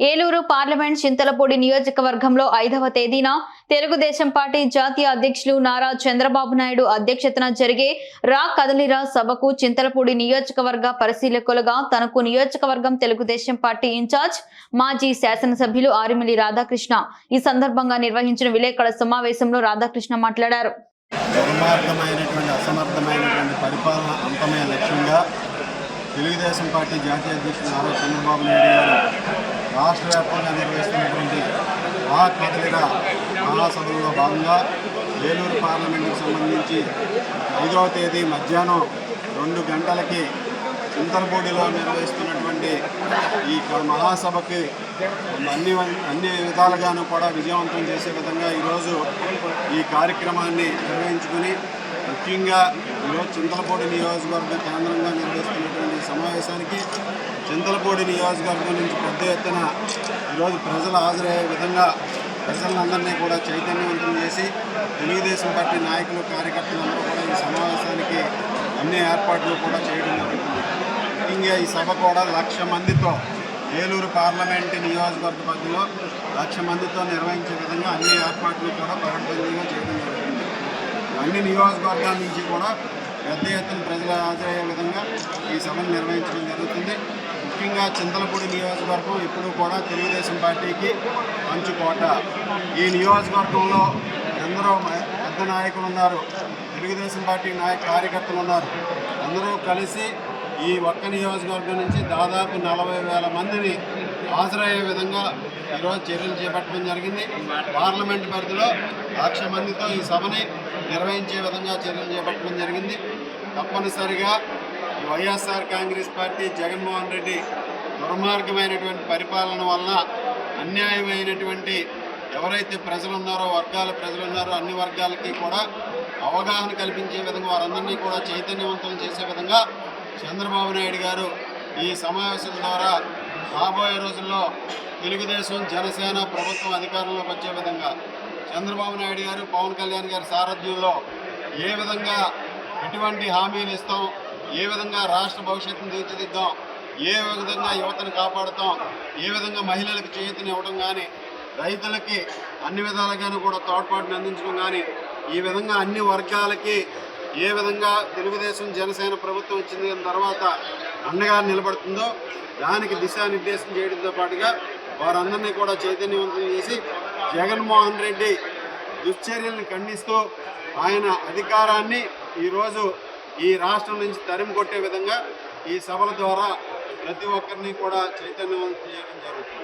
Eluru parliament Chintalapudi నియోజకవర్గంలో ఐదవ తేదీన తెలుగుదేశం పార్టీ జాతీయ అధ్యక్షులు నారా చంద్రబాబు నాయుడు అధ్యక్షతన జరిగే రా కదలిరా సభకు చింతలపూడి నియోజకవర్గ పరిశీలకులుగా తనకు నియోజకవర్గం తెలుగుదేశం పార్టీ ఇన్ఛార్జ్ మాజీ శాసనసభ్యులు ఆరిమిలి రాధాకృష్ణ ఈ సందర్భంగా నిర్వహించిన విలేకరుల సమావేశంలో రాధాకృష్ణ మాట్లాడారు. పరిపాలన లక్ష్యంగా తెలుగుదేశం పార్టీ జాతీయ అధ్యక్షుడు నారా చంద్రబాబు నాయుడు గారు రాష్ట్ర వ్యాప్తంగా నిర్వహిస్తున్నటువంటి ఆ కదలిర మహాసభలో భాగంగా ఏలూరు పార్లమెంటుకు సంబంధించి ఐదవ తేదీ మధ్యాహ్నం రెండు గంటలకి చింతలపూడిలో నిర్వహిస్తున్నటువంటి ఈ మహాసభకి అన్ని అన్ని విధాలుగాను కూడా విజయవంతం చేసే విధంగా ఈరోజు ఈ కార్యక్రమాన్ని నిర్వహించుకుని ముఖ్యంగా ఈరోజు చింతలపూడి నియోజకవర్గ కేంద్రంగా నిర్వహిస్తున్నటువంటి సమావేశానికి చింతలపూడి నియోజకవర్గం నుంచి పెద్ద ఎత్తున ఈరోజు ప్రజలు హాజరయ్యే విధంగా ప్రజలందరినీ కూడా చైతన్యవంతం చేసి తెలుగుదేశం పార్టీ నాయకులు కార్యకర్తలందరూ కూడా ఈ సమావేశానికి అన్ని ఏర్పాట్లు కూడా చేయడం జరుగుతుంది. ముఖ్యంగా ఈ సభ కూడా లక్ష మందితో ఏలూరు పార్లమెంట్ నియోజకవర్గ పరిధిలో లక్ష మందితో నిర్వహించే విధంగా అన్ని ఏర్పాట్లు కూడా పకడ్బందీగా చేయడం జరుగుతుంది. అన్ని నియోజకవర్గాల నుంచి కూడా పెద్ద ఎత్తున ప్రజలు హాజరయ్యే విధంగా ఈ సభను నిర్వహించడం జరుగుతుంది. ముఖ్యంగా చింతలపూడి నియోజకవర్గం ఇప్పుడు కూడా తెలుగుదేశం పార్టీకి మంచుకోట ఈ నియోజకవర్గంలో ఎందరో పెద్ద నాయకులు ఉన్నారు. తెలుగుదేశం పార్టీ నాయక కార్యకర్తలు ఉన్నారు. అందరూ కలిసి ఈ ఒక్క నియోజకవర్గం నుంచి దాదాపు నలభై వేల మందిని హాజరయ్యే విధంగా ఈరోజు చర్యలు చేపట్టడం జరిగింది. పార్లమెంట్ పరిధిలో లక్ష మందితో ఈ సభని నిర్వహించే విధంగా చర్యలు చేపట్టడం జరిగింది. తప్పనిసరిగా వైఎస్ఆర్ కాంగ్రెస్ పార్టీ జగన్మోహన్ రెడ్డి దుర్మార్గమైనటువంటి పరిపాలన వలన అన్యాయమైనటువంటి ఎవరైతే ప్రజలు ఉన్నారో వర్గాల ప్రజలు ఉన్నారో అన్ని వర్గాలకి కూడా అవగాహన కల్పించే విధంగా వారందరినీ కూడా చైతన్యవంతం చేసే విధంగా చంద్రబాబు నాయుడు గారు ఈ సమావేశం ద్వారా రాబోయే రోజుల్లో తెలుగుదేశం జనసేన ప్రభుత్వం అధికారంలోకి వచ్చే విధంగా చంద్రబాబు నాయుడు గారు పవన్ కళ్యాణ్ గారి సారథ్యంలో ఏ విధంగా ఎటువంటి హామీలు ఇస్తాం ఏ విధంగా రాష్ట్ర భవిష్యత్తును తీర్చిదిద్దాం? ఏ విధంగా యువతను కాపాడుతాం? ఏ విధంగా మహిళలకు చేతిని ఇవ్వడం కానీ రైతులకి అన్ని విధాలుగాను కూడా తోడ్పాటుని అందించడం కానీ ఈ విధంగా అన్ని వర్గాలకి ఏ విధంగా తెలుగుదేశం జనసేన ప్రభుత్వం వచ్చిన తర్వాత అండగా నిలబడుతుందో దానికి దిశానిర్దేశం చేయడంతో పాటుగా వారందరినీ కూడా చైతన్యవంతం చేసి జగన్మోహన్ రెడ్డి దుశ్చర్యలను ఖండిస్తూ ఆయన అధికారాన్ని ఈరోజు ఈ రాష్ట్రం నుంచి తరిమి కొట్టే విధంగా ఈ సభల ద్వారా ప్రతి ఒక్కరిని కూడా చైతన్యవంతం చేయడం జరుగుతుంది.